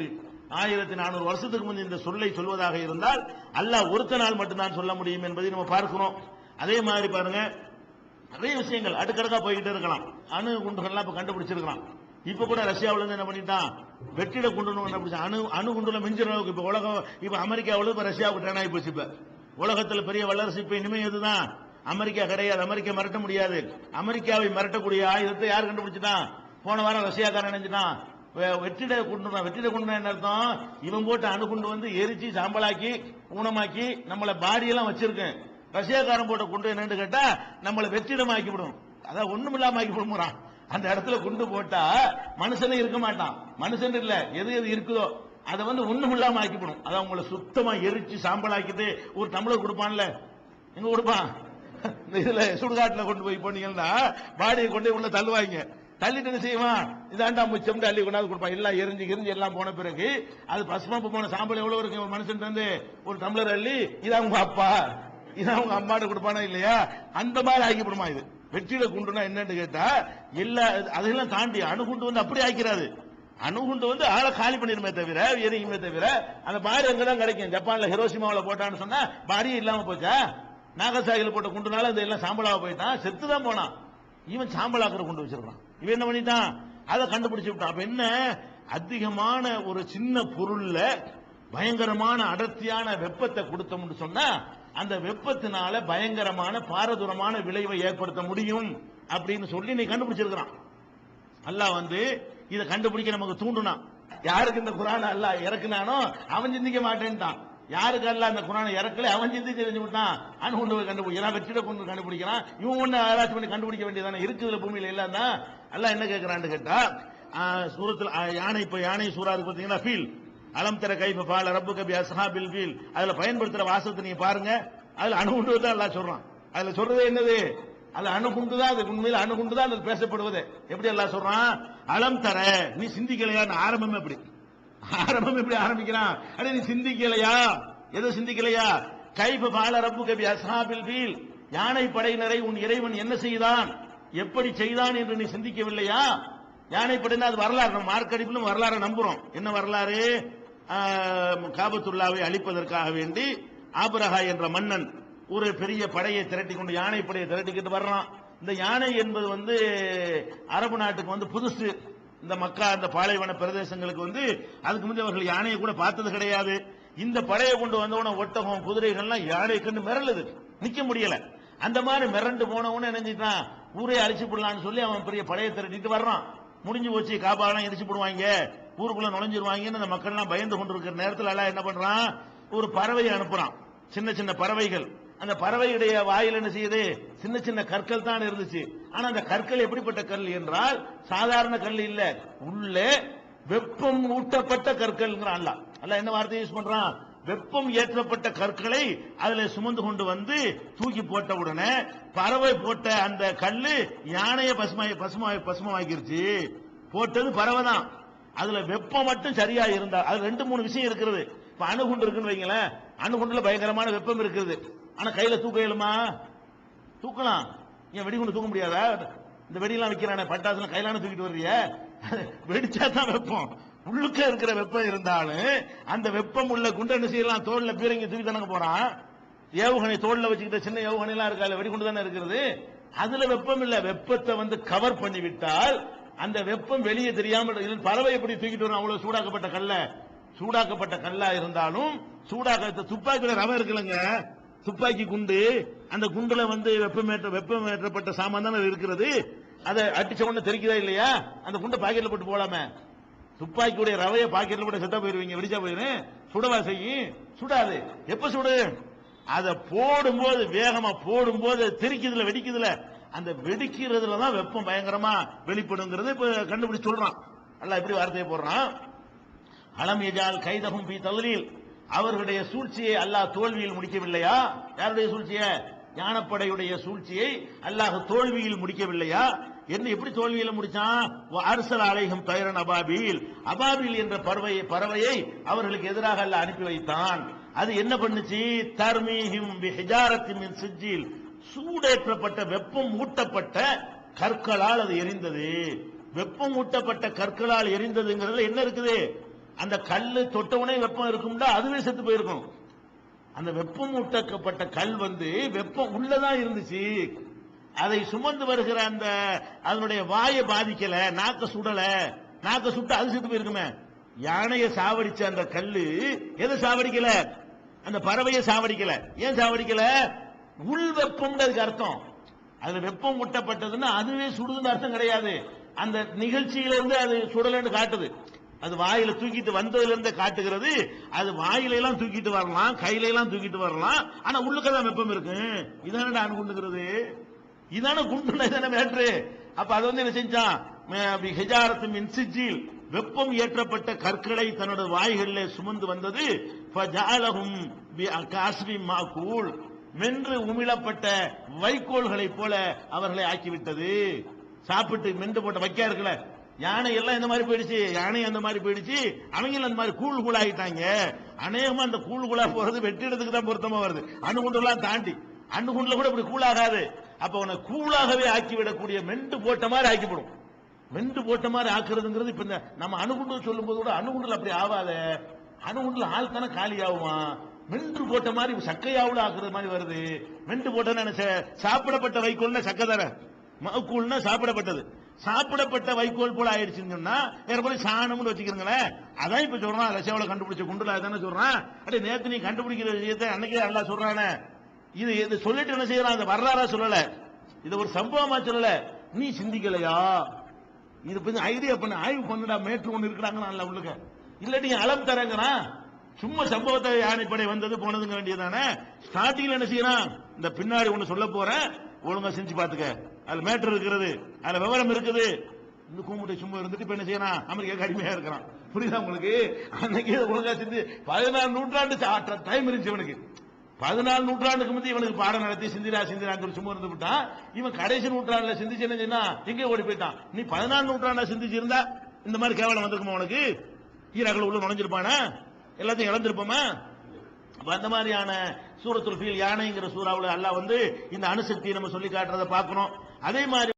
முடியும். ஆயிரத்தி நானூறு வருஷத்துக்கு முன் இந்த சொல்லை சொல்வதாக இருந்தால் அல்லாஹ் ஒருத்தனால் மட்டும்தான் சொல்ல முடியும் என்பதை நம்ம பார்க்கிறோம். அதே மாதிரி பாருங்க நிறைய விஷயங்கள் அடுக்கடுக்கா போய்கிட்டே இருக்கலாம். அணு குண்டுகள்லாம் இப்ப கண்டுபிடிச்சிருக்கலாம். இப்ப கூட ரஷ்யாவுல இருந்து என்ன பண்ணிட்டான்? வெற்றிட குண்டு கண்டுபிடிச்சான். அணு அணு குண்டுல மிஞ்சிற அளவுக்கு இப்ப உலகம் இப்ப அமெரிக்காவில இப்ப ரஷ்யாவுக்கு ட்ரெயின் ஆகி போச்சு இப்ப. உலகத்துல பெரிய வல்லரசு இப்ப இனிமே இதுதான் அமெரிக்கா கிடையாது. அமெரிக்கா மிரட்ட முடியாது. அமெரிக்காவை மிரட்டக்கூடிய ஆயுதத்தை யார் கண்டுபிடிச்சிட்டான்? போன வாரம் ரஷ்யாக்காரன் நினைச்சிட்டான் வெற்றிட குண்டு வெற்றிட குண்டு என்ன அர்த்தம்? இவன் போட்டு அணுகுண்டு வந்து எரிச்சு சாம்பலாக்கி ஊனமாக்கி நம்மள பாடியெல்லாம் வச்சிருக்கேன். ரஷ்யாக்காரன் போட்ட குண்டு என்னன்னு கேட்டா நம்மள வெற்றிடம் ஆக்கி விடும் அதான் ஒண்ணும் இல்லாம ஆக்கி விடுமுறான் அந்த இடத்துல குண்டு போட்டா மனுஷனே இருக்க மாட்டான். மனுஷன் இல்ல. எது எது இருக்குதோ அதை வந்து ஒண்ணும் இல்லாம ஆக்கிவிடும். அதான் உங்களை சுத்தமா எரிச்சு சாம்பலாக்கிட்டு ஒரு தமிழர் கொடுப்பான்ல. எங்க கொடுப்பான்? இதுல சுடுகாட்டுல கொண்டு போய் போனீங்கன்னா பாடியை கொண்டு போய் உள்ள தள்ளுவாங்க. தள்ளிட்டு என்ன செய்வான்? இதாண்டா முச்சம் அள்ளி கொண்டாந்து கொடுப்பான். எல்லாம் எரிஞ்சு எரிஞ்சு எல்லாம் போன பிறகு அது பசுமா போன சாம்பல் எவ்வளவு இருக்கு? ஒரு மனுஷன் வந்து ஒரு டம்ளர் அள்ளி இதான் உங்க அப்பா இதான் உங்க அம்மாட்ட கொடுப்பானா இல்லையா? அந்த மாதிரி ஆக்கிப்படுமா இது? வெற்றியில குண்டுனா என்னன்னு கேட்டா எல்லா அதெல்லாம் தாண்டி அணுகுண்டு வந்து அப்படி ஆக்கிறாரு. அணுகுண்டு வந்து ஆளை காலி பண்ணிருமே தவிர எரியுமே தவிர அந்த பாரி அங்கதான் கிடைக்கும். ஜப்பான்ல ஹிரோசிமாவில் போட்டான்னு சொன்னா பாரியே இல்லாம போச்சா? நாகசாகில போட்ட குண்டுனால இந்த எல்லாம் சாம்பலாக போயிட்டான்? செத்து தான் போனான். இவன் சாம்பலாக்குற கொண்டு வச்சிருக்கான் இவன் என்ன பண்ணிட்டான்? அதை கண்டுபிடிச்சு விட்டான். அப்ப என்ன? அதிகமான ஒரு சின்ன பொருள்ல பயங்கரமான அடர்த்தியான வெப்பத்தை கொடுத்தோம்னு சொன்னா அந்த வெப்பத்தினால பயங்கரமான பாரதூரமான விளைவை ஏற்படுத்த முடியும் அப்படின்னு சொல்லி நீ கண்டுபிடிச்சிருக்கிறான். அல்லாஹ் வந்து இதை கண்டுபிடிக்க நமக்கு தூண்டுனான். யாருக்கு இந்த குரான் அல்லாஹ் இறக்குனானோ அவன் சிந்திக்க மாட்டேன்ட்டான். யாருக்கு அல்லாஹ் அந்த குரானை இறக்கல? அவன் சிந்திச்சு தெரிஞ்சு விட்டான். அணுகுண்டு கண்டுபிடிக்கிறான் வெற்றிட கொண்டு கண்டுபிடிக்கிறான். இவன் ஒண்ணு ஆராய்ச்சி பண்ணி கண்டுபிடிக்க வேண்டியதானே? இருக்குதுல பூமியில தான் எல்லாம் என்ன கேட்கிறான்னு கேட்டா சூரத்தில் யானை இப்ப யானை சூறா இருக்கு பார்த்தீங்கன்னா ஃபீல். அலம் தர கைஃப பால ரப்பு கபி அஸ்ஹாபில் ஃபீல். அதுல பயன்படுத்துற வாசத்தை நீங்க பாருங்க. அதுல அணுகுண்டு தான் எல்லாம் சொல்றான். அதுல சொல்றது என்னது? அதில் அணுகுண்டு தான் அது உண்மையில் அணுகுண்டு தான் அது பேசப்படுவது. எப்படி எல்லாம் சொல்றான்? அலம் தர. நீ சிந்திக்கலையான்னு ஆரம்பமே எப்படி ஆரம்பம் எப்படி ஆரம்பிக்கிறான்? அடே நீ சிந்திக்கலையா? எதை சிந்திக்கலையா? கைப பால ரப்பு கபி அஸ்ஹாபில் பீல் யானை படையினரை உன் இறைவன் என்ன செய்தான்? எப்படி செய்தான் என்று நீ சிந்திக்கவில்லையா? யானை படையினர் அது வரலாறு. நம்ம மார்க்கடிப்பிலும் வரலாறு நம்புறோம். என்ன வரலாறு? காபத்துல்லாவை அழிப்பதற்காக வேண்டி ஆபரகா என்ற மன்னன் ஒரு பெரிய படையை திரட்டி கொண்டு யானை படையை திரட்டிக்கிட்டு வர்றான். இந்த யானை என்பது வந்து அரபு நாட்டுக்கு வந்து புதுசு. இந்த மக்கா அந்த பாலைவன பிரதேசங்களுக்கு வந்து அதுக்கு முந்தைய அவர்கள் யானையை கூட பார்த்தது கிடையாது. இந்த படையை கொண்டு வந்தவன ஒட்டகம் குதிரைகள்லாம் யானை கண்டு மிரளுது. நிக்க முடியல. அந்த மாதிரி மிரண்டு போனவன நினைஞ்சிட்டான் ஊரே அழிச்சு போடலான்னு சொல்லி அவன் பெரிய படையை திரட்டிட்டு வர்றான். முடிஞ்சு போச்சு காபாலாம் எரிச்சு போடுவாங்க. ஊருக்குள்ள நுழைஞ்சிருவாங்கன்னு அந்த மக்கள்லாம் பயந்து கொண்டிருக்கிற நேரத்தில் எல்லாம் என்ன பண்றான்? ஒரு பறவையை அனுப்புறான். சின்ன சின்ன பறவைகள். அந்த பறவையுடைய வாயில் என்ன செய்யுது? சின்ன சின்ன கற்கள் தான் இருந்துச்சு. ஆனா அந்த கற்கள் எப்படிப்பட்ட கல் என்றால் சாதாரண கல் இல்ல. உள்ளே வெப்பம் ஊட்டப்பட்ட கற்கள் அல்ல. அல்ல என்ன வார்த்தை யூஸ் பண்றான்? வெப்பம் ஏற்றப்பட்ட கற்களை அதுல சுமந்து கொண்டு வந்து தூக்கி போட்ட உடனே பறவை போட்ட அந்த கல்லு யானையை பசுமாய் பசுமாய் பசுமாக்கிருச்சு போட்டது பறவை தான். அதுல வெப்பம் மட்டும் சரியா இருந்தா அது ரெண்டு மூணு விஷயம் இருக்கிறது இப்ப அணுகுண்டு இருக்குன்னு வைங்களேன் அணுகுண்டுல பயங்கரமான வெப்பம் இருக்குது. ஆனா கையில தூக்க இயலுமா தூக்கலாம். ஏன் வெடிகுண்டு தூக்க முடியாதா? இந்த வெடியெல்லாம் வைக்கிறானே பட்டாசுல கையிலான தூக்கிட்டு வர்றிய? வெடிச்சா தான் வெப்பம். உள்ளுக்க இருக்கிற வெப்பம் இருந்தாலும் அந்த வெப்பம் உள்ள குண்ட என்ன செய்யலாம் தோல்ல பீரங்கி தூக்கி தானே போறான்? ஏவுகணை தோல்ல வச்சுக்கிட்ட சின்ன ஏவுகணை எல்லாம் இருக்கா வெடிகுண்டு தானே இருக்கிறது அதுல வெப்பம் இல்ல. வெப்பத்தை வந்து கவர் பண்ணி விட்டால் அந்த வெப்பம் வெளியே தெரியாம பறவை எப்படி தூக்கிட்டு வரும்? அவ்வளவு சூடாக்கப்பட்ட கல்ல. சூடாக்கப்பட்ட கல்லா இருந்தாலும் சூடாக்க துப்பாக்கியில ரவை இருக்குல்லங்க. துப்பாக்கி குண்டு அந்த குண்டுல வந்து வெப்பமேற்ற வெப்பமேற்றப்பட்ட சாமான் தானே இருக்கிறது? அதை அடிச்ச உடனே தெரிக்குதா இல்லையா? அந்த குண்டை பாக்கெட்ல போட்டு போலாமே. துப்பாக்கியுடைய ரவைய பாக்கெட்ல போட்டு செத்தா போயிருவீங்க வெடிச்சா போயிரும் சுடவா செய்யும் சுடாது. எப்ப சுடு? அதை போடும்போது வேகமா போடும்போது தெரிக்குதுல வெடிக்குதுல அந்த வெடிக்கிறதுல தான் வெப்பம் பயங்கரமா வெளிப்படுங்கிறது இப்ப கண்டுபிடிச்சு சொல்றான். அல்ல எப்படி வார்த்தையை போடுறான். அலம் எஜால் கைதகும் பி தவறில் அவர்களுடைய சூழ்ச்சியை அல்லாஹ் தோல்வியில் முடிக்கவில்லையா? யாருடைய சூழ்ச்சியை? ஞானப்படையுடைய சூழ்ச்சியை அல்லாஹ் தோல்வியில் முடிக்கவில்லையா? என்ன எப்படி தோல்வியில முடிச்சான்? அரசல் அலைகம் தயரன் அபாபில். அபாபில் என்ற பறவையை பறவையை அவர்களுக்கு எதிராக அல்ல அனுப்பி வைத்தான். அது என்ன பண்ணுச்சு? தர்மீஹிம் பிஹிஜாரத்தின் சிஜில் சூடேற்றப்பட்ட வெப்பம் ஊட்டப்பட்ட கற்களால் அது எரிந்தது. வெப்பம் ஊட்டப்பட்ட கற்களால் எரிந்ததுங்கிறதுல என்ன இருக்குது? அந்த கல்லு தொட்டவுடனே வெப்பம் இருக்கும்டா அதுவே செத்து போயிருக்கும். அந்த வெப்பம் ஊட்டக்கப்பட்ட கல் வந்து வெப்பம் உள்ளதான் இருந்துச்சு. அதை சுமந்து வருகிற அந்த அதனுடைய வாயை பாதிக்கல நாக்க சுடல நாக்க சுட்டு அது செத்து போயிருக்குமே. யானையை சாவடிச்ச அந்த கல்லு எதை சாவடிக்கல? அந்த பறவையை சாவடிக்கல. ஏன் சாவடிக்கல? உள் வெப்பம்ன்றதுக்கு அதுக்கு அர்த்தம். அதுல வெப்பம் முட்டப்பட்டதுன்னா அதுவே சுடுதுன்னு அர்த்தம் கிடையாது. அந்த நிகழ்ச்சியில இருந்து அது சுடலன்னு காட்டுது. அது வாயில தூக்கிட்டு வந்ததுல இருந்தே காட்டுகிறது. அது வாயில எல்லாம் தூக்கிட்டு வரலாம் கையில எல்லாம் தூக்கிட்டு வரலாம். ஆனா உள்ளுக்கதான் வெப்பம் இருக்கு. இதானடா அணுகுண்டுகிறது இதான குண்டு இதான மேட்ரு? அப்ப அது வந்து என்ன செஞ்சான்? ஹெஜாரத்து மின்சிஜில் வெப்பம் ஏற்றப்பட்ட கற்களை தன்னோட வாய்களில் சுமந்து வந்தது. ஃபஜஅலஹும் பிஅகாஸ்பி மென்று உமிழப்பட்ட வைக்கோல்களைப் போல அவர்களை ஆக்கிவிட்டது. சாப்பிட்டு மென்று போட்ட வைக்கா இருக்கல யானை எல்லாம் இந்த மாதிரி போயிடுச்சு யானை அந்த மாதிரி போயிடுச்சு அவங்களும் அந்த மாதிரி கூழ் கூழாயிட்டாங்க அநேகமா அந்த கூழ் கூழா போறது வெட்டிடத்துக்கு தான் பொருத்தமா வருது. அணுகுண்டெல்லாம் தாண்டி அணுகுண்டுல கூட இப்படி கூழாகாது. அப்ப உன்னை கூழாகவே ஆக்கி விடக்கூடிய மெண்டு போட்ட மாதிரி ஆக்கிவிடும். மெண்டு போட்ட மாதிரி ஆக்குறதுங்கிறது இப்ப இந்த நம்ம அணுகுண்டு சொல்லும் போது கூட அணுகுண்டுல அப்படி ஆகாத அணுகுண்டுல ஆள் தானே காலி ஆகுவான் மென்று போட்ட மாதிரி சக்கையாவுல ஆக்குறது மாதிரி வருது. மென்று போட்டா நினைச்ச சாப்பிடப்பட்ட வைக்கோல்னா சக்கை தானே? மக்கூல்னா சாப்பிடப்பட்டது. சாப்பிடப்பட்ட வைக்கோல் போல ஆயிடுச்சுன்னு சொன்னா ஏற்கனவே சாணம்னு வச்சுக்கிறீங்களேன் அதான் இப்ப சொல்றான் ரஷ்யாவுல கண்டுபிடிச்ச குண்டுல அதானே சொல்றான். அடே நேத்து நீ கண்டுபிடிக்கிற விஷயத்தை அன்னைக்கே நல்லா சொல்றானே. இது இது சொல்லிட்டு என்ன செய்யறான்? அந்த வரலாறா சொல்லல. இது ஒரு சம்பவமா சொல்லல. நீ சிந்திக்கலையா? இது கொஞ்சம் ஐடியா பண்ண. ஆய்வு பண்ணுடா மேற்று ஒன்று இருக்கிறாங்க நல்ல உள்ளுக்க? இல்ல நீ அளம் தரங்கிறான் சும்மா சம்பவத்தை யானைப்படை வந்தது போனதுங்க வேண்டியதானே ஸ்டார்டிங்ல என்ன செய்யறான்? இந்த பின்னாடி ஒண்ணு சொல்ல போறேன். ஒழுங்கா செஞ்சு பாத்துக்க அதுல மேட்டர் இருக்கிறது அதுல விவரம் இருக்குது. இந்த கூமுட்டை சும்மா இருந்துட்டு இப்ப என்ன செய்யறான்? அமெரிக்கா அடிமையா இருக்கிறான். புரியுதா உங்களுக்கு? அன்னைக்கு ஒழுங்கா செஞ்சு பதினாறு நூற்றாண்டு டைம் இருந்துச்சு இவனுக்கு. பதினாலு நூற்றாண்டுக்கு முந்தைய இவனுக்கு பாடம் நடத்தி சிந்திரா சிந்திரான்னு சும்மா இருந்து விட்டான் இவன் கடைசி நூற்றாண்டுல சிந்திச்சு என்ன செய்யணும் எங்கே ஓடி போயிட்டான். நீ பதினாலு நூற்றாண்டா சிந்திச்சு இருந்தா இந்த மாதிரி கேவலம் வந்திருக்குமா உனக்கு? ஈராக்கில் உள்ள நுழைஞ்சிருப்பானா? எல்லாத்தையும் இழந்திருப்போமா? அப்ப அந்த மாதிரியான சூரத்துல் ஃபீல் யானைங்கிற சூறாவில் அல்லாஹ் வந்து இந்த அணுசக்தியை நம்ம சொல்லி காட்டுறதை பார்க்கணும். அதே மாதிரி